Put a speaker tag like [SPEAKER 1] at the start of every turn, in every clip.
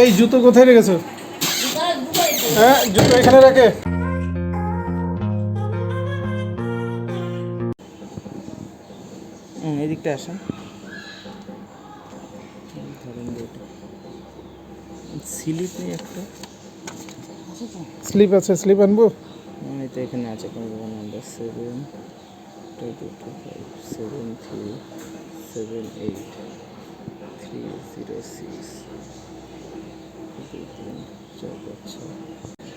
[SPEAKER 1] এই জুতো কোথায় রেখেছো? হ্যাঁ জুতো এখানে রাখে।
[SPEAKER 2] হুম এদিকটা আসেন স্লিপ নেই একটা।
[SPEAKER 1] স্লিপ আছে স্লিপ আনব?
[SPEAKER 2] এই তো এখানে আছে কোনো number seven two two two five seven three seven eight three zero six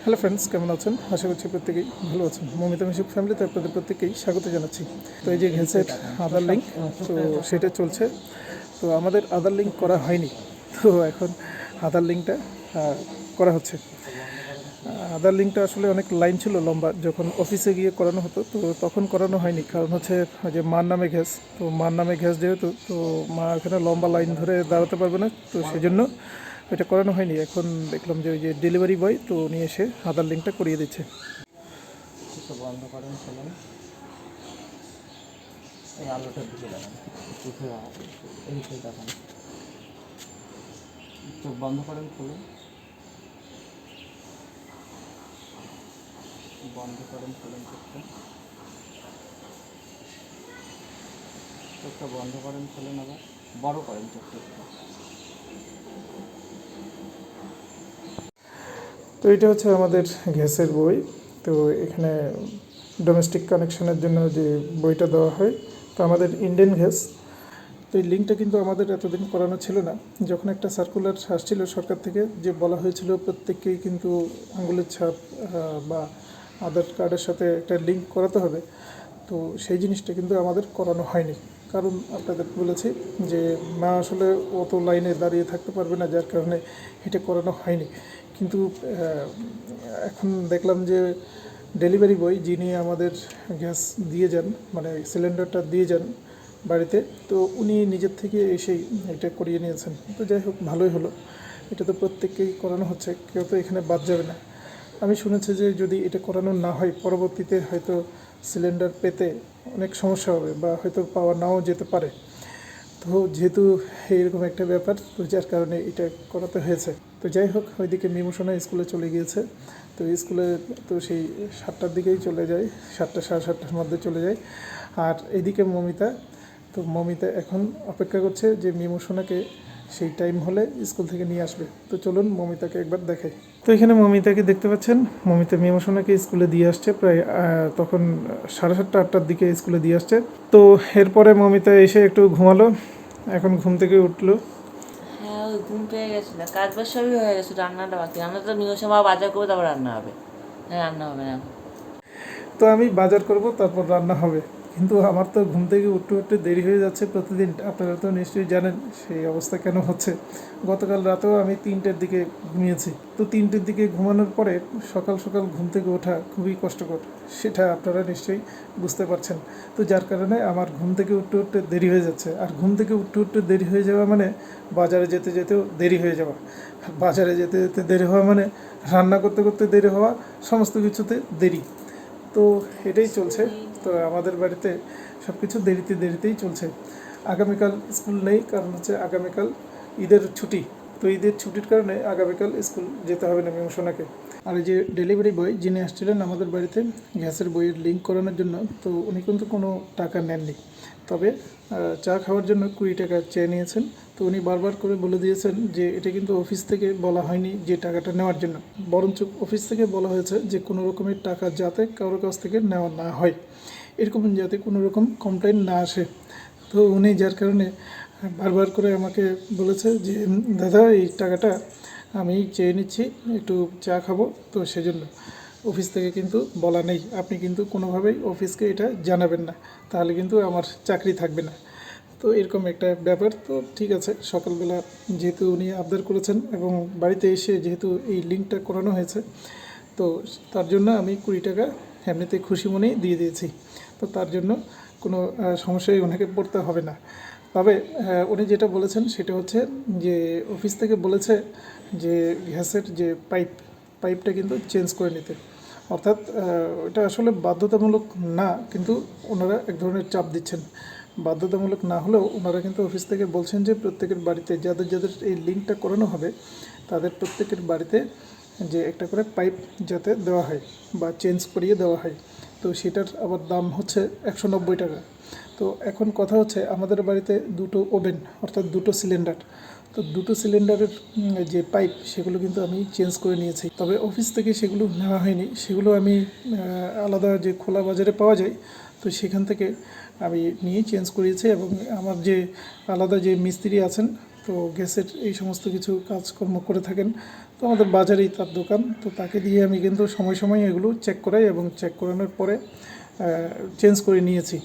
[SPEAKER 1] hello friends কেমন আছেন? আশা করছি প্রত্যেকেই ভালো আছেন। মমিতা মিশুক ফ্যামিলিতে আপনাদের প্রত্যেকেই স্বাগত জানাচ্ছি। তো এই যে ঘেসের আধার লিঙ্ক তো সেটা চলছে। তো আমাদের আধার লিঙ্ক করা হয়নি। তো এখন আধার লিঙ্কটা করা হচ্ছে। আধার লিঙ্কটা আসলে অনেক লাইন ছিল লম্বা। যখন অফিসে গিয়ে করানো হতো, তো তখন করানো হয়নি। কারণ হচ্ছে যে মার নামে ঘ্যাস তো মার নামে ঘ্যাস যেহেতু, তো মা এখানে লম্বা লাইন ধরে দাঁড়াতে পারবে না। তো সেই জন্য এটা করানো হয়নি। এখন দেখলাম যে ওই যে ডেলিভারি বয় তো উনি এসে আধার লিঙ্কটা করিয়ে দিচ্ছে।
[SPEAKER 2] বন্ধ করেন ফেলেন এই বন্ধ করেন বন্ধ করেন চোখটা চোখটা বন্ধ করেন আবার। বড় করেন চোখটা একটু।
[SPEAKER 1] তো এটা হচ্ছে আমাদের গ্যাসের বই। তো এখানে ডোমেস্টিক কানেকশনের জন্য যে বইটা দেওয়া হয়, তো আমাদের ইন্ডিয়ান গ্যাস। তো এই লিঙ্কটা কিন্তু আমাদের এতদিন করানো ছিল না। যখন একটা সার্কুলার আসছিল সরকার থেকে, যে বলা হয়েছিল প্রত্যেককেই কিন্তু আঙ্গুলের ছাপ বা আধার কার্ডের সাথে একটা লিঙ্ক করাতে হবে। তো সেই জিনিসটা কিন্তু আমাদের করানো হয়নি। কারণ আপনাদের বলেছি যে মা আসলে অত লাইনে দাঁড়িয়ে থাকতে পারবে না, যার কারণে এটা করানো হয়নি। কিন্তু এখন দেখলাম যে ডেলিভারি বয় যিনি আমাদের গ্যাস দিয়ে যান মানে সিলিন্ডারটা দিয়ে যান বাড়িতে, তো উনি নিজের থেকে এসেই এটা করিয়ে নিয়েছেন। তো যাই হোক, ভালোই হলো। এটা তো প্রত্যেককেই করানো হচ্ছে, কেউ তো এখানে বাদ যাবে না। আমি শুনেছি যে যদি এটা করানো না হয়, পরবর্তীতে হয়তো সিলিন্ডার পেতে অনেক সমস্যা হবে বা হয়তো পাওয়া নাও যেতে পারে। তো যেহেতু এইরকম একটা ব্যাপার, তো যার কারণে এটা করাতে হয়েছে। তো যাই হোক, ওইদিকে মিমোশনা স্কুলে চলে গিয়েছে। তো স্কুলে তো সেই সাতটার দিকেই চলে যায়, সাতটা, সাড়ে সাতটার মধ্যে চলে যায়। আর এদিকে মমিতা, তো মমিতা এখন অপেক্ষা করছে যে মিমোশনাকে সেই টাইম হলে স্কুল থেকে নিয়ে আসবে। তো চলুন মমিতাকে একবার দেখাই। তো এখানে মমিতাকে দেখতে পাচ্ছেন, মমিতা মিমোশনাকে স্কুলে দিয়ে আসছে প্রায় তখন সাড়ে সাতটা, আটটার দিকে স্কুলে দিয়ে আসছে। তো এরপরে মমিতা এসে একটু ঘুমালো, এখন ঘুম থেকে উঠল।
[SPEAKER 3] ঘুম পেয়ে গেছিল কাজ বাজ সবই হয়ে গেছে, রান্নাটা বাকি। রান্না তো নিয়ে সময় বাজার করব, তারপর রান্না হবে। হ্যাঁ রান্না হবে না
[SPEAKER 1] তো আমি বাজার করব, তারপর রান্না হবে। কিন্তু আমার তো ঘুম থেকে উঠতে উঠতে দেরি হয়ে যাচ্ছে প্রতিদিন। আপনারা তো নিশ্চয়ই জানেন সেই অবস্থা কেন হচ্ছে। গতকাল রাতেও আমি তিনটের দিকে ঘুমিয়েছি। তো তিনটের দিকে ঘুমানোর পরে সকাল সকাল ঘুম থেকে ওঠা খুবই কষ্টকর, সেটা আপনারা নিশ্চয়ই বুঝতে পারছেন। তো যার কারণে আমার ঘুম থেকে উঠতে উঠতে দেরি হয়ে যাচ্ছে। আর ঘুম থেকে উঠতে উঠতে দেরি হয়ে যাওয়া মানে বাজারে যেতে যেতেও দেরি হয়ে যাওয়া। বাজারে যেতে যেতে দেরি হওয়া মানে রান্না করতে করতে দেরি হওয়া, সমস্ত কিছুতে দেরি। তো এটাই চলছে। তো আমাদের বাড়িতে সব কিছু দেরিতে দেরিতেই চলছে। আগামীকাল স্কুল নেই, কারণ হচ্ছে আগামীকাল ঈদের ছুটি। তো ঈদের ছুটির কারণে আগামীকাল স্কুল যেতে হবে না মিমসোনাকে আর যে ডেলিভারি বয় যিনি আসছিলেন আমাদের বাড়িতে, গ্যাসের বইয়ের লিঙ্ক করানোর জন্য, তো উনি কিন্তু কোনো টাকা নেননি। তবে চা খাওয়ার জন্য কুড়ি টাকা চেয়ে নিয়েছেন। তো উনি বারবার করে বলে দিয়েছেন যে এটা কিন্তু অফিস থেকে বলা হয়নি যে টাকাটা নেওয়ার জন্য। বরঞ্চ অফিস থেকে বলা হয়েছে যে কোনো রকমের টাকা যাতে কারোর কাছ থেকে নেওয়া না হয়। এরকম যাতে কোনো রকম কমপ্লেন না আসে। তো উনি যার কারণে বারবার করে আমাকে বলেছে যে, দাদা, এই টাকাটা আমি চেয়ে নিচ্ছি, একটু চা খাব। তো সেজন্য অফিস থেকে কিন্তু বলা নেই। আপনি কিন্তু কোনোভাবেই অফিসকে এটা জানাবেন না। তাহলে কিন্তু আমার চাকরি থাকবে না। তো এরকম একটা ব্যাপার। তো ঠিক আছে, সকালবেলা যেহেতু উনি আবদার করেছেন এবং বাড়িতে এসে যেহেতু এই লিঙ্কটা করানো হয়েছে, তো তার জন্য আমি কুড়ি টাকা এমনিতে খুশি মনেই দিয়ে দিয়েছি। তো তার জন্য কোনো সমস্যায় ওনাকে পড়তে হবে না। তবে উনি যেটা বলেছেন সেটা হচ্ছে যে, অফিস থেকে বলেছে যে, গ্যাসের যে পাইপ, পাইপটা কিন্তু চেঞ্জ করে নিতে। অর্থাৎ এটা আসলে বাধ্যতামূলক না, কিন্তু ওনারা এক ধরনের চাপ দিচ্ছেন। বাধ্যতামূলক না হলেও ওনারা কিন্তু অফিস থেকে বলছেন যে, প্রত্যেকের বাড়িতে যাদের যাদের এই লিঙ্কটা করানো হবে, তাদের প্রত্যেকের বাড়িতে যে একটা করে পাইপ যাতে দেওয়া হয় বা চেঞ্জ করিয়ে দেওয়া হয়। তো সেটার আবার দাম হচ্ছে একশো নব্বই টাকা। তো এখন কথা হচ্ছে আমাদের বাড়িতে দুটো ওভেন, অর্থাৎ দুটো সিলিন্ডার। তো দুটো সিলিন্ডারের যে পাইপ, সেগুলো কিন্তু আমি চেঞ্জ করে নিয়েছি। তবে অফিস থেকে সেগুলো নেওয়া হয়নি। সেগুলো আমি আলাদা যে খোলা বাজারে পাওয়া যায়, তো সেখান থেকে আমি নিয়ে চেঞ্জ করিয়েছি এবং আমার যে আলাদা যে মিস্ত্রি আছেন তো গ্যাসের এই সমস্ত কিছু কাজকর্ম করে থাকেন। তো আমাদের বাজারেই তার দোকান। তো তাকে দিয়ে আমি কিন্তু সময় সময় এগুলো চেক করাই এবং চেক করানোর পরে চেঞ্জ করে নিয়েছি।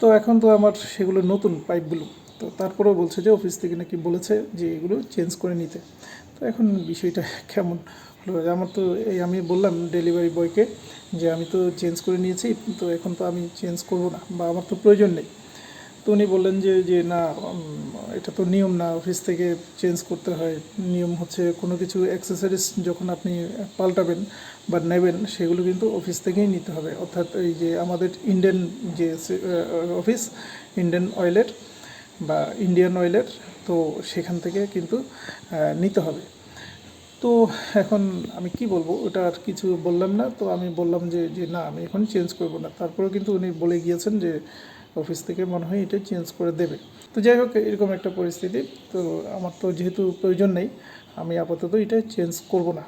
[SPEAKER 1] তো এখন তো আমার সেগুলো নতুন পাইপগুলো তো তারপরেও বলছে যে অফিস থেকে নাকি বলেছে যে এগুলো চেঞ্জ করে নিতে। তো এখন বিষয়টা কেমন হলো? আমার তো এই আমি বললাম ডেলিভারি বয়কে যে আমি তো চেঞ্জ করে নিয়েছি, তো এখন তো আমি চেঞ্জ করব না বা আমার তো প্রয়োজন নেই। তো উনি বললেন যে যে না এটা তো নিয়ম না অফিস থেকে চেঞ্জ করতে হয়। নিয়ম হচ্ছে কোনো কিছু অ্যাক্সেসরিজ যখন আপনি পাল্টাবেন বা নেবেন, সেগুলো কিন্তু অফিস থেকেই নিতে হবে। অর্থাৎ এই যে আমাদের ইন্ডিয়ান যে অফিস ইন্ডিয়ান অয়েলের বা ইন্ডিয়ান অয়েলের তো সেখান থেকে কিন্তু নিতে হবে। তো এখন আমি কি বলব, ওটা আর কিছু বললাম না। তো আমি বললাম যে যে না, আমি এখন চেঞ্জ করব না। তারপরেও কিন্তু উনি বলে গিয়েছেন যে অফিস থেকে মনে হয় এটা চেঞ্জ করে দেবে। তো যাই হোক, এরকম একটা পরিস্থিতি। তো আমার তো যেহেতু প্রয়োজন নেই, আমি আপাতত এটা চেঞ্জ করব না।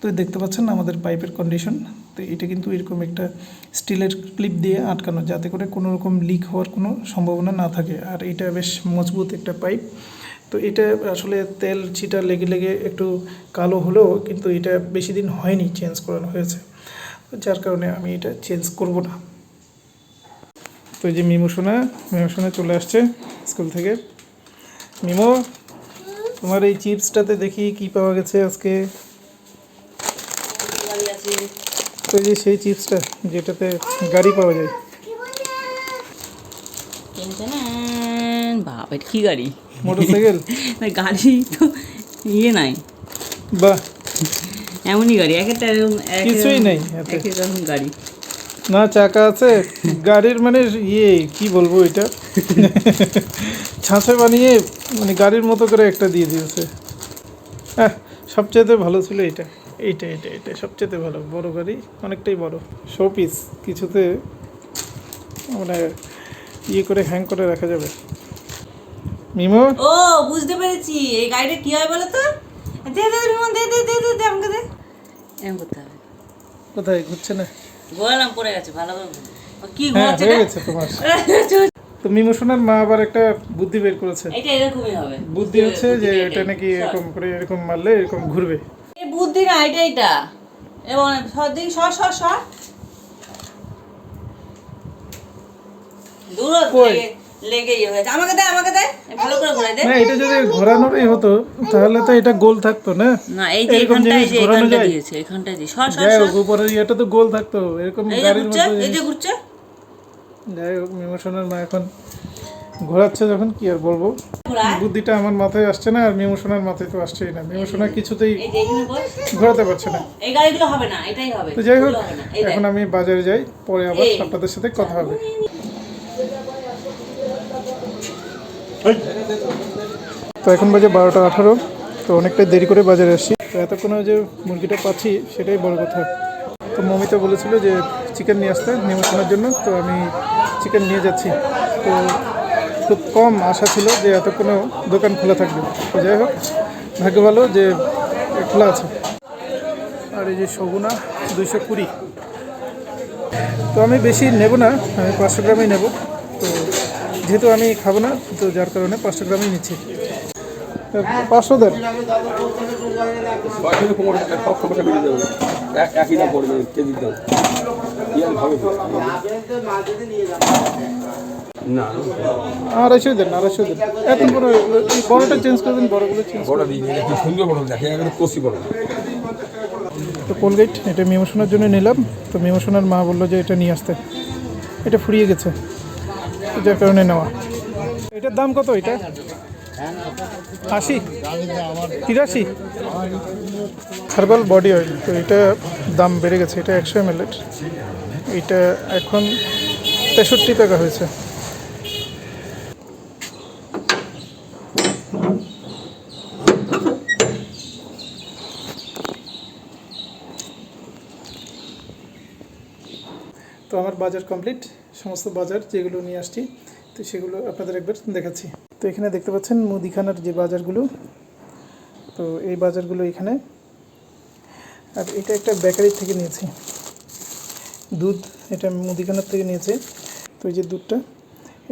[SPEAKER 1] তো দেখতে পাচ্ছেন আমাদের পাইপের কন্ডিশন তো এটা কিন্তু এরকম একটা স্টিলের ক্লিপ দিয়ে আটকানো, যাতে করে কোনো রকম লিক হওয়ার কোনো সম্ভাবনা না থাকে। আর এটা বেশ মজবুত একটা পাইপ। তো এটা আসলে তেল ছিটা লেগে লেগে একটু কালো হলেও কিন্তু এটা বেশি দিন হয়নি চেঞ্জ করানো হয়েছে। যার কারণে আমি এটা চেঞ্জ করব না। তো এই যে মিমু সোনা মিমু সোনা চলে আসছে স্কুল থেকে। মিমো তোমার এই চিপসটাতে দেখি কি পাওয়া গেছে আজকে? তো এই যে সেই চিপসটা যেটাতে গাড়ি পাওয়া যায়।
[SPEAKER 3] এটা কি গাড়ি?
[SPEAKER 1] মোটরসাইকেল?
[SPEAKER 3] না গাড়ি তো ইয়ে নাই।
[SPEAKER 1] বাহ।
[SPEAKER 3] এমনই গাড়ি এক একটা এক
[SPEAKER 1] কিছুই নেই।
[SPEAKER 3] এক এরকম গাড়ি।
[SPEAKER 1] না চাকা আছে। গাড়ির মানে ইয়ে কি বলব এটা? ছাঁচে বানিয়ে মানে গাড়ির মতো করে একটা দিয়ে দিয়েছে। হ্যাঁ সবচেয়ে ভালো ছিল এটা এইটা এটা এটা সবচেয়ে ভালো। বড় গাড়ি অনেকটাই বড়। শো পিস কিছুতে মানে ইয়ে করে হ্যাং করে রাখা যাবে। মিমো?
[SPEAKER 3] ও বুঝতে পেরেছি। এই গাড়িটা কি হয় বলো তো? দে দে বিমন দে দে দে দে আমাকে দে। হবে।
[SPEAKER 1] কোথায়? ঘুরছে না?
[SPEAKER 3] গোয়ালাম পড়ে গেছে ভালো করে বুঝো। ও কি
[SPEAKER 1] হ্যাঁ হয়ে গেছে তোমার। তো মিমো মা আবার একটা বুদ্ধি বের করেছে।
[SPEAKER 3] এটা এরকমই হবে।
[SPEAKER 1] বুদ্ধি হচ্ছে যে এটা নাকি এরকম করে এরকম মারলে এরকম ঘুরবে।
[SPEAKER 3] এই বুদ্ধি না এটা এটা। এবং সদিক স স সর সর। দূর হ,
[SPEAKER 1] কই?
[SPEAKER 3] লেগে লেগে হয়েছে। আমাকে দে আমাকে দে। ভালো করে ঘোরাই দে।
[SPEAKER 1] না এটা যদি ঘোরানোরই হতো তাহলে তো এটা গোল থাকতো না?
[SPEAKER 3] না এই যে
[SPEAKER 1] এরকম
[SPEAKER 3] এখানটায়
[SPEAKER 1] জিনিস
[SPEAKER 3] যে
[SPEAKER 1] ঘোরানো
[SPEAKER 3] এখানটা
[SPEAKER 1] যায়?
[SPEAKER 3] দিয়েছে এখানটায় দিয়ে সর সর সর
[SPEAKER 1] হোক উপরের ইয়েটা তো গোল থাকতো এরকম গাড়ির মতো
[SPEAKER 3] এই যে ঘুরছে।
[SPEAKER 1] যাই হোক মা এখন ঘোরাচ্ছে যখন কি আর বলব? বুদ্ধিটা আমার মাথায় আসছে না আর মিমোশনের মাথায় তো আসছেই না। মিমোশনা কিছুতেই ঘোরাতে পারছে না।
[SPEAKER 3] এই গাড়িগুলো হবে না এটাই হবে।
[SPEAKER 1] তো যাই হোক এখন আমি বাজারে যাই পরে আবার। আপনাদের সাথে কথা হবে। তো এখন বাজে বারোটা আঠারো, তো অনেকটাই দেরি করে বাজারে আসছি। তো এতক্ষণে যে মুরগিটা পাচ্ছি, সেটাই বড় কথা। তো মমিতা বলেছিল যে চিকেন নিয়ে আসতে নিমন্ত্রণের জন্য, তো আমি চিকেন নিয়ে যাচ্ছি। তো খুব কম আশা ছিল যে এতক্ষণেও দোকান খোলা থাকবে। তো যাই হোক, ভাগ্য ভালো যে খোলা আছে। আর এই যে সগুনা দুইশো কুড়ি। তো আমি বেশি নেব না, আমি পাঁচশো গ্রামই নেব। যেহেতু আমি খাব না তো যার কারণে পাঁচশো গ্রামই নিচ্ছি। পাঁচশো দেন।
[SPEAKER 4] একই দাম পড়বে কেজির দাম। কি আর ভাবে না।
[SPEAKER 1] আড়াইশো দেন আড়াইশো দেন। এত বড় এগুলো এই বড়টা চেঞ্জ করে দেন বড়গুলো চেঞ্জ
[SPEAKER 4] বড় দিন এটা কি সুন্দর বড় দেখে একবারে কষি বড়।
[SPEAKER 1] তো কোলগেট এটা মিমোশনের জন্য নিলাম। তো মিমোশনের মা বলল যে এটা নিয়ে আসতে। এটা ফুরিয়ে গেছে। তো কারণে নেওয়া। এটার দাম কত এটা? আশি? তিরাশি? হার্বাল বডি অয়েল তো এটা দাম বেড়ে গেছে, এটা একশো এম এটা এখন তেষট্টি টাকা হয়েছে। বাজার কমপ্লিট সমস্ত বাজার যেগুলো নিয়ে আসছি, তো সেগুলো আপনাদের একবার দেখাচ্ছি। তো এখানে দেখতে পাচ্ছেন মুদিখানার যে বাজারগুলো, তো এই বাজারগুলো এখানে। আর এটা একটা বেকারি থেকে নিয়েছি। দুধ এটা মুদিখানার থেকে নিয়েছি। তো এই যে দুধটা,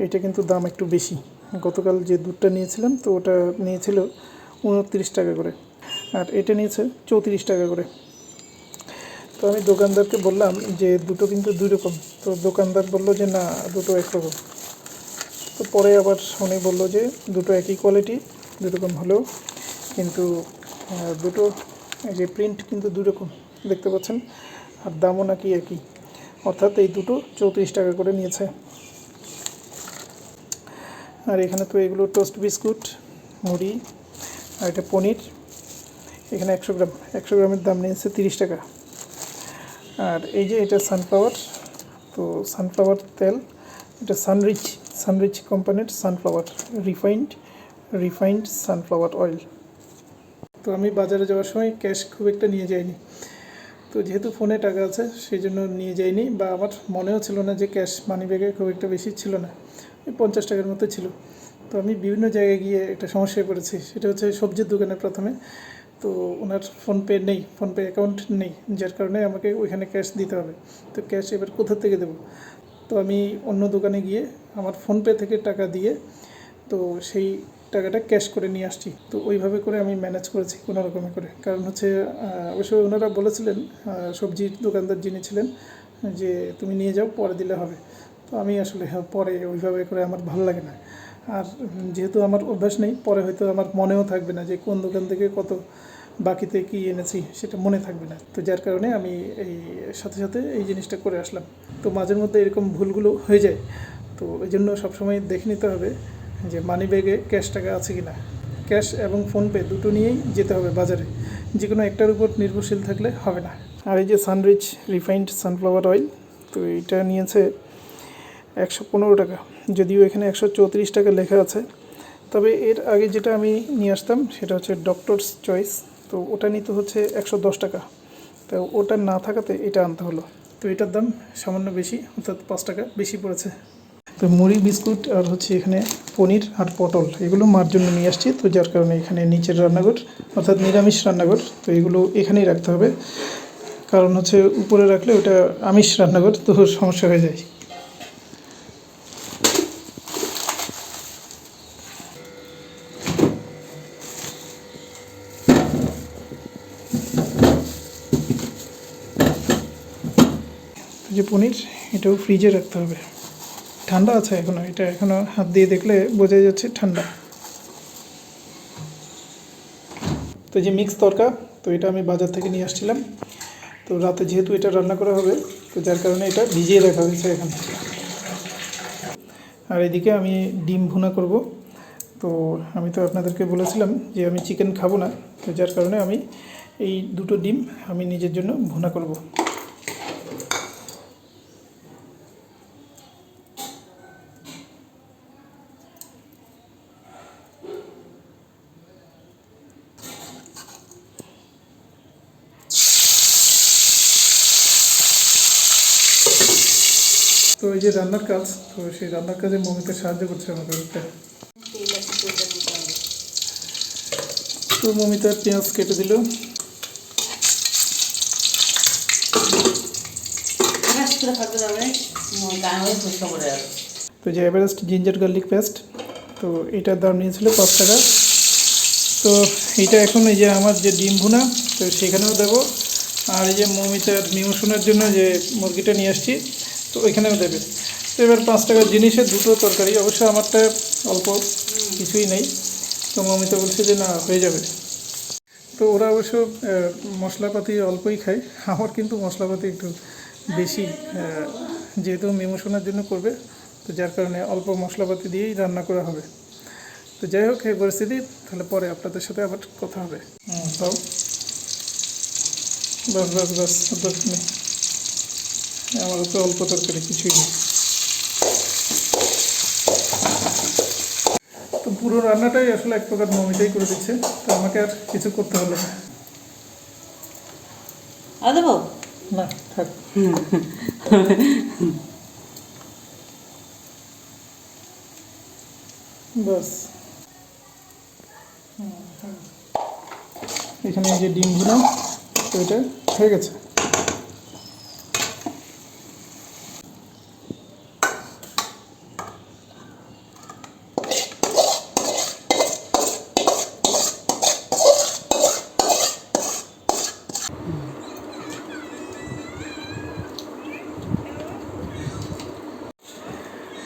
[SPEAKER 1] এটা কিন্তু দাম একটু বেশি। গতকাল যে দুধটা নিয়েছিলাম, তো ওটা নিয়েছিল উনত্রিশ টাকা করে। আর এটা নিয়েছে চৌত্রিশ টাকা করে। তো আমি দোকানদারকে বললাম যে দুটো কিন্তু দুই রকম। তো দোকানদার বলল যে, না, দুটো একরকম তো পরে আবার উনি বলল যে, দুটো একই কোয়ালিটি দু রকম হলেও কিন্তু দুটো যে প্রিন্ট কিন্তু দুই রকম, দেখতে পাচ্ছেন? আর দামও নাকি একই। অর্থাৎ এই দুটো চৌত্রিশ টাকা করে নিয়েছে। আর এখানে তো এগুলো টোস্ট বিস্কুট মুড়ি, আর এটা পনির। এখানে একশো গ্রাম, একশো গ্রামের দাম নিয়েছে তিরিশ টাকা। আর এই যে এটা সানফ্লাওয়ার তো সানফ্লাওয়ার তেল, এটা সানরিচ সানরিচ কোম্পানির sunflower refined refined sunflower oil তো আমি বাজারে যাওয়ার সময় ক্যাশ খুব একটা নিয়ে যাইনি। তো যেহেতু ফোনে টাকা আছে, সেই জন্য নিয়ে যাইনি বা আমার মনেও ছিল না যে ক্যাশ মানি ব্যাগে খুব একটা বেশি ছিল না। ওই পঞ্চাশ টাকার মতো ছিল। তো আমি বিভিন্ন জায়গায় গিয়ে একটা সমস্যায় পড়েছি, সেটা হচ্ছে সবজির দোকানে প্রথমে। তো ওনার ফোনপে নেই ফোনপে অ্যাকাউন্ট নেই যার কারণে আমাকে ওইখানে ক্যাশ দিতে হবে। তো ক্যাশ এবার কোথা থেকে দেবো? তো আমি অন্য দোকানে গিয়ে আমার ফোনপে থেকে টাকা দিয়ে তো সেই টাকাটা ক্যাশ করে নিয়ে আসছি। তো ওইভাবে করে আমি ম্যানেজ করেছি কোনো রকমে করে। কারণ হচ্ছে আহ, অবশ্য ওনারা বলেছিলেন সবজির দোকানদার যিনি ছিলেন যে তুমি নিয়ে যাও পরে দিলে হবে। তো আমি আসলে হ্যাঁ, পরে ওইভাবে করে আমার ভালো লাগে না। আর যেহেতু আমার অভ্যাস নেই পরে হয়তো আমার মনেও থাকবে না যে কোন দোকান থেকে কত বাকিতে কি এনেছি সেটা মনে থাকবে না। তো যার কারণে আমি এই সাথে সাথে এই জিনিসটা করে আসলাম। তো মাঝের মধ্যে এরকম ভুলগুলো হয়ে যায়। তো এই জন্য সবসময় দেখে নিতে হবে যে মানি ব্যাগে ক্যাশ টাকা আছে কি না ক্যাশ এবং ফোনপে দুটো নিয়েই যেতে হবে বাজারে। যে কোনো একটার উপর নির্ভরশীল থাকলে হবে না। আর এই যে সানরিচ রিফাইন্ড সানফ্লাওয়ার অয়েল, তো এটা নিয়েছে একশো পনেরো টাকা। যদিও এখানে একশো চৌত্রিশ টাকা লেখা আছে। তবে এর আগে যেটা আমি নিয়ে আসতাম সেটা হচ্ছে ডক্টরস চয়েস। তো ওটা নিতে হচ্ছে একশো দশ টাকা। তো ওটা না থাকাতে এটা আনতে হলো। তো এটার দাম সামান্য বেশি, অর্থাৎ পাঁচ টাকা বেশি পড়েছে। তো মুড়ি, বিস্কুট আর হচ্ছে এখানে পনির আর পটল, এগুলো মার জন্য নিয়ে আসছি। তো যার কারণে এখানে নিচের রান্নাঘর, অর্থাৎ নিরামিষ রান্নাঘর, তো এগুলো এখানেই রাখতে হবে। কারণ হচ্ছে উপরে রাখলে ওটা আমিষ রান্নাঘর, তো সমস্যা হয়ে যায়। যে পনির, এটাও ফ্রিজে রাখতে হবে। ঠান্ডা আছে এখনও, এটা এখনও হাত দিয়ে দেখলে বোঝা যাচ্ছে ঠান্ডা। তো যে মিক্স তরকা, তো এটা আমি বাজার থেকে নিয়ে আসছিলাম। তো রাতে যেহেতু এটা রান্না করা হবে, তো যার কারণে এটা ভিজিয়ে রাখা হয়েছে এখানে। আর এদিকে আমি ডিম ভুনা করব। তো আমি তো আপনাদেরকে বলেছিলাম যে আমি চিকেন খাব না, তো যার কারণে আমি এই দুটো ডিম আমি নিজের জন্য ভুনা করব। এই যে রান্নার কাজ, তো সেই রান্নার কাজে মমিতা সাহায্য করছে আমাকে অনেকটা তো মমিতা পেঁয়াজ কেটে দিল। তো যে এভারেস্ট জিঞ্জার গার্লিক পেস্ট, তো এটার দাম নিয়েছিল পাঁচ টাকা। তো এইটা এখন এই যে আমার যে ডিম ভুনা, তো সেখানেও দেবো। আর এই যে মমিতার মিমোশনের জন্য যে মুরগিটা নিয়ে আসছি তো ওইখানেও দেবে। তো এবার পাঁচ টাকার জিনিসের দুটো তরকারি, অবশ্য আমারটা অল্প, কিছুই নেই। তো মমিতা বলছে যে, না, হয়ে যাবে। তো ওরা অবশ্য মশলাপাতি অল্পই খায়। আমার কিন্তু মশলাপাতি একটু বেশি যেহেতু মিমোশনের জন্য করবে, তো যার কারণে অল্প মশলাপাতি দিয়েই রান্না করা হবে। তো যাই হোক এই পরিস্থিতি, তাহলে পরে আপনাদের সাথে আবার কথা হবে। তাও। বাস বাস বাস, দশ মিনিট। আমার তো অল্প তরকারি কিছুই নেই। তো পুরো রান্নাটাই আসলে এক প্রকার মমিটাই করে দিচ্ছে তো আমাকে আর কিছু করতে হলো না।
[SPEAKER 3] আর দেবো
[SPEAKER 1] না থাক। বাস হুম। এখানে যে ডিমগুলো তো এটা হয়ে গেছে।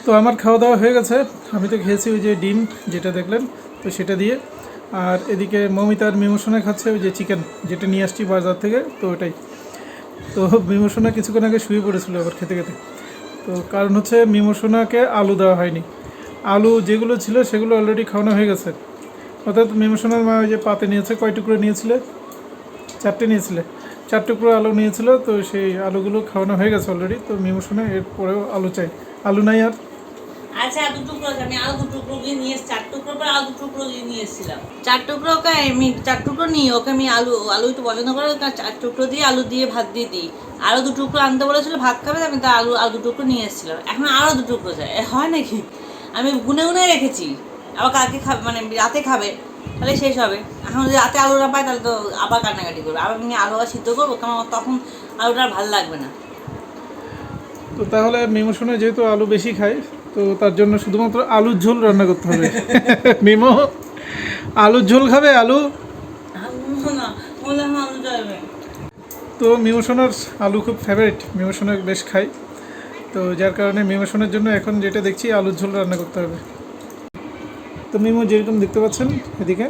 [SPEAKER 1] তো আমার খাওয়া দাওয়া হয়ে গেছে। আমি তো খেয়েছি ওই যে ডিম যেটা দেখলেন, তো সেটা দিয়ে। আর এদিকে মমিতার মিমোশনে খাচ্ছে ওই যে চিকেন যেটা নিয়ে আসছি বাজার থেকে, তো ওটাই। তো মিমোশনা কিছুক্ষণ আগে শুয়ে পড়েছিল আবার খেতে খেতে। তো কারণ হচ্ছে মিমোশনাকে আলু দেওয়া হয়নি। আলু যেগুলো ছিল সেগুলো অলরেডি খাওয়ানো হয়ে গেছে। অর্থাৎ মিমোশনার মা ওই যে পাতে নিয়েছে, কয় টুকরো নিয়েছিলে? চারটে নিয়েছিলে। চার টুকরো আলু নিয়েছিল, তো সেই আলুগুলো খাওয়ানো হয়ে গেছে অলরেডি তো মিমোশনে এর পরেও আলু চাই আলু নাই আর।
[SPEAKER 3] আচ্ছা দু টুকরো আমি আরও দু টুকরো গিয়ে নিয়ে এসছি চার টুকরো পর আরও দু টুকরো গিয়ে নিয়ে এসেছিলাম। চার টুকরো ওকে আমি চার টুকরো নিই ওকে আমি আলু আলু একটু পছন্দ করে চার টুকরো দিয়ে আলু দিয়ে ভাত দিয়ে দিই। আরও দু টুকরো আনতে বলেছিল ভাত খাবে আমি তো আলু আলু দু টুকরো নিয়ে এসেছিলাম। এখন আরও দু টুকরো চাই এ, হয় নাকি? আমি গুনে গুনে রেখেছি। আবার কালকে খাবে মানে রাতে খাবে তাহলে শেষ হবে। এখন যদি রাতে আলু না পাই তাহলে তো আবার কান্নাকাটি করবে। আবার আমি আলু আর সিদ্ধ করব কারণ তখন আলুটা আর ভালো লাগবে না।
[SPEAKER 1] তো তাহলে মিমোশনে যেহেতু আলু বেশি খায় তো তার জন্য শুধুমাত্র আলুর ঝোল রান্না করতে হবে। মিমো আলুর ঝোল খাবে আলু? তো মিমোশনের আলু খুব ফেভারিট মিমোশনের বেশ খাই। তো যার কারণে মিমোশনের জন্য এখন যেটা দেখছি আলুর ঝোল রান্না করতে হবে। তো মিমো যেরকম দেখতে পাচ্ছেন এদিকে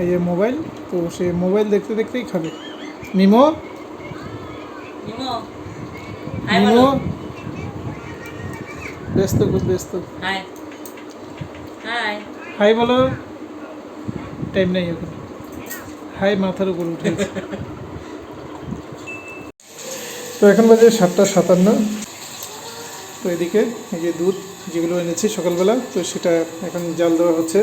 [SPEAKER 1] এই যে মোবাইল তো সে মোবাইল দেখতে দেখতেই খাবে। মিমো? মিমো ব্যস্ত খুব ব্যস্ত।
[SPEAKER 3] হাই হাই
[SPEAKER 1] হাই বলো। টাইম নেই এখন। হাই মাথার উপর উঠে তো এখন বাজে সাতটা সাতান্ন। তো এদিকে এই যে দুধ যেগুলো এনেছি সকালবেলা তো সেটা এখন জাল দেওয়া হচ্ছে।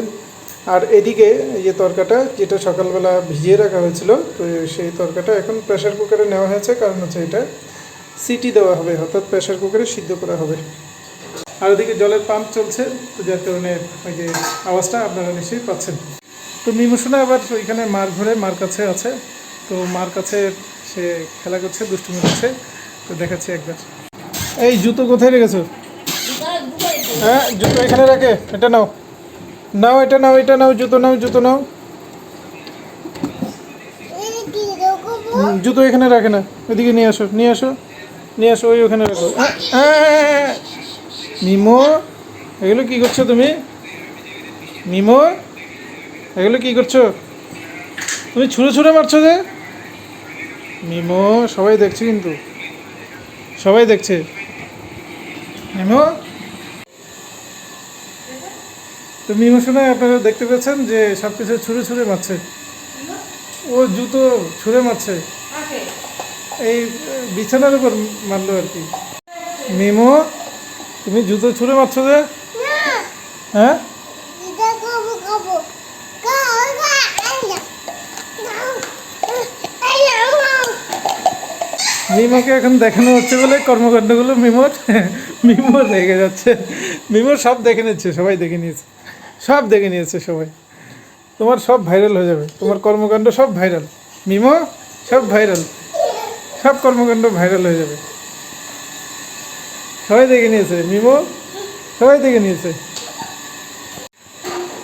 [SPEAKER 1] আর এদিকে এই যে তরকাটা যেটা সকালবেলা ভিজিয়ে রাখা হয়েছিল তো সেই তরকাটা এখন প্রেশার কুকারে নেওয়া হয়েছে। কারণ হচ্ছে এটা সিটি দেওয়া হবে অর্থাৎ প্রেশার কুকারে সিদ্ধ করা হবে। আর ওদিকে জলের পাম্প চলছে তো যার কারণে ওই যে আওয়াজটা আপনারা নিশ্চয়ই পাচ্ছেন। তো মিমোশনা আবার ওইখানে মার ঘরে মার কাছে আছে। তো মার কাছে সে খেলা করছে দুষ্টুমি করছে। তো দেখাচ্ছি একবার। এই জুতো কোথায় রেখেছো? হ্যাঁ জুতো এখানে রাখে এটা নাও। নাও এটা নাও এটা নাও জুতো নাও জুতো নাও। জুতো এখানে রাখে না। ওইদিকে নিয়ে আসো নিয়ে আসো নিয়ে আসো ওই ওখানে রাখো। আহ, আহ, মিমো এগুলো কি করছ তুমি? মিমো এগুলো কি করছ? তুমি ছুঁড়ে ছুঁড়ে মারছো যে? মিমো সবাই দেখছে কিন্তু। সবাই দেখছে। মিমো তো মিমো শোনা আপনারা দেখতে পেয়েছেন যে সব কিছু ছুঁড়ে ছুঁড়ে মারছে। ও জুতো ছুঁড়ে মারছে। এই বিছানার উপর মারলো আর কি। মিমো তুমি জুতো ছুঁড়ে মারছো যে? হ্যাঁ? মিমোকে এখন দেখানো হচ্ছে বলে কর্মকাণ্ডগুলো মিমোর। মিমোর রেগে যাচ্ছে। মিমোর সব দেখে নিচ্ছে সবাই দেখে নিয়েছে। সব দেখে নিয়েছে সবাই। তোমার সব ভাইরাল হয়ে যাবে। তোমার কর্মকাণ্ড সব ভাইরাল। মিমো সব ভাইরাল। সব কর্মকাণ্ড ভাইরাল হয়ে যাবে। সবাই দেখে নিয়েছে, মিমো? সবাই দেখে নিয়েছে।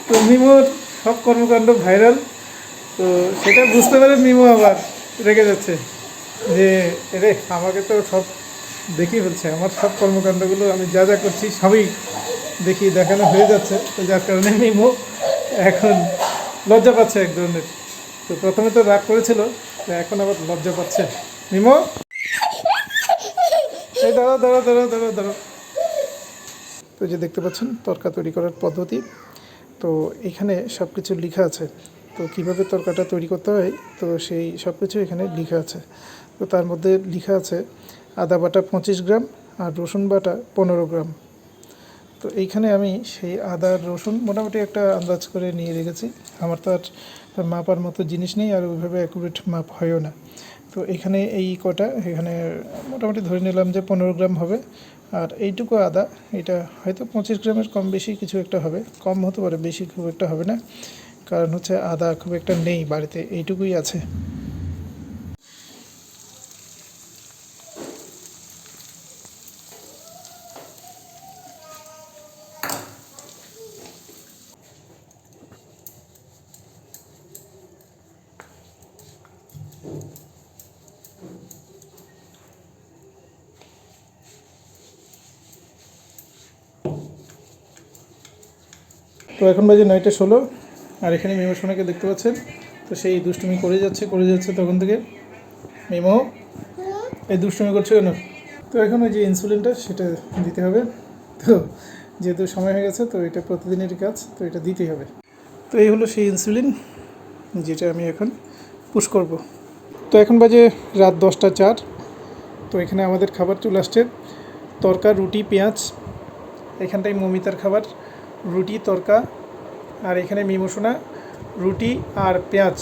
[SPEAKER 1] তো মিমোর সব কর্মকাণ্ড ভাইরাল, তো সেটা বুঝতে পারে মিমো আবার রেগে যাচ্ছে যে রে আমাকে তো সব দেখিয়ে ফেলছে, আমার সব কর্মকাণ্ডগুলো আমি যা যা করছি সবই দেখি দেখানো হয়ে যাচ্ছে। তো যার কারণে মিমো এখন লজ্জা পাচ্ছে এক ধরনের। তো প্রথমে তো রাগ করেছিল এখন আবার লজ্জা পাচ্ছে। মিমো? এই দাঁড়াও দাঁড়াও দাঁড়াও দাঁড়াও দাঁড়াও। তো যে দেখতে পাচ্ছেন, তরকা তৈরি করার পদ্ধতি। তো এখানে সব কিছু লেখা আছে। তো কীভাবে তরকাটা তৈরি করতে হয়, তো সেই সব কিছু এখানে লেখা আছে। তো তার মধ্যে লেখা আছে, আদা বাটা পঁচিশ গ্রাম আর রসুন বাটা পনেরো গ্রাম। তো এইখানে আমি সেই আদা রসুন মোটামুটি একটা আন্দাজ করে নিয়ে রেখেছি। আমার তো আর মাপার মতো জিনিস নেই, আর ওইভাবে অ্যাকুরেট মাপ হয়ও না। তো এখানে এই কটা, এখানে মোটামুটি ধরে নিলাম যে পনেরো গ্রাম হবে। আর এইটুকু আদা, এটা হয়তো পঁচিশ গ্রামের কম বেশি কিছু একটা হবে। কম হতে পারে, বেশি খুব একটা হবে না। কারণ হচ্ছে আদা খুব একটা নেই বাড়িতে, এইটুকুই আছে। তো এখন বাজে নয়টা ষোলো, আর এখানে মিমো সোনাকে দেখতে পাচ্ছেন। তো সেই দুষ্টুমি করে যাচ্ছে করে যাচ্ছে তখন থেকে। মিমো, এই দুষ্টুমি করছে কেন? তো এখন ওই যে ইনসুলিনটা সেটা দিতে হবে। তো যেহেতু সময় হয়ে গেছে, তো এটা প্রতিদিনের কাজ, তো এটা দিতেই হবে। তো এই হলো সেই ইনসুলিন যেটা আমি এখন পুশ করব। তো এখন বাজে রাত দশটা চার। তো এখানে আমাদের খাবার চলে আসছে। তরকা, রুটি, পেঁয়াজ এখানটাই মমিতার খাবার। রুটি, তরকা আর এখানে মিমোসোনা রুটি আর পেঁয়াজ।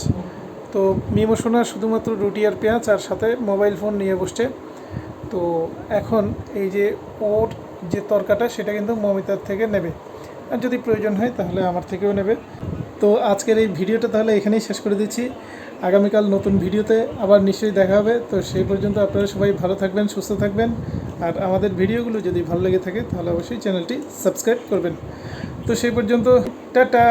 [SPEAKER 1] তো মিমোসোনা শুধুমাত্র রুটি আর পেঁয়াজ আর সাথে মোবাইল ফোন নিয়ে বসছে। তো এখন এই যে ওর যে তরকাটা, সেটা কিন্তু মমিতার থেকে নেবে। আর যদি প্রয়োজন হয় তাহলে আমার থেকেও নেবে। তো আজকের এই ভিডিওটা তাহলে এখানেই শেষ করে দিচ্ছি। আগামীকাল নতুন ভিডিওতে আবার নিশ্চয়ই দেখা হবে। তো সেই পর্যন্ত আপনারা সবাই ভালো থাকবেন, সুস্থ থাকবেন। আর আমাদের ভিডিওগুলো যদি ভালো লেগে থাকে, তাহলে অবশ্যই চ্যানেলটি সাবস্ক্রাইব করবেন। তো সেই পর্যন্ত, টাটা!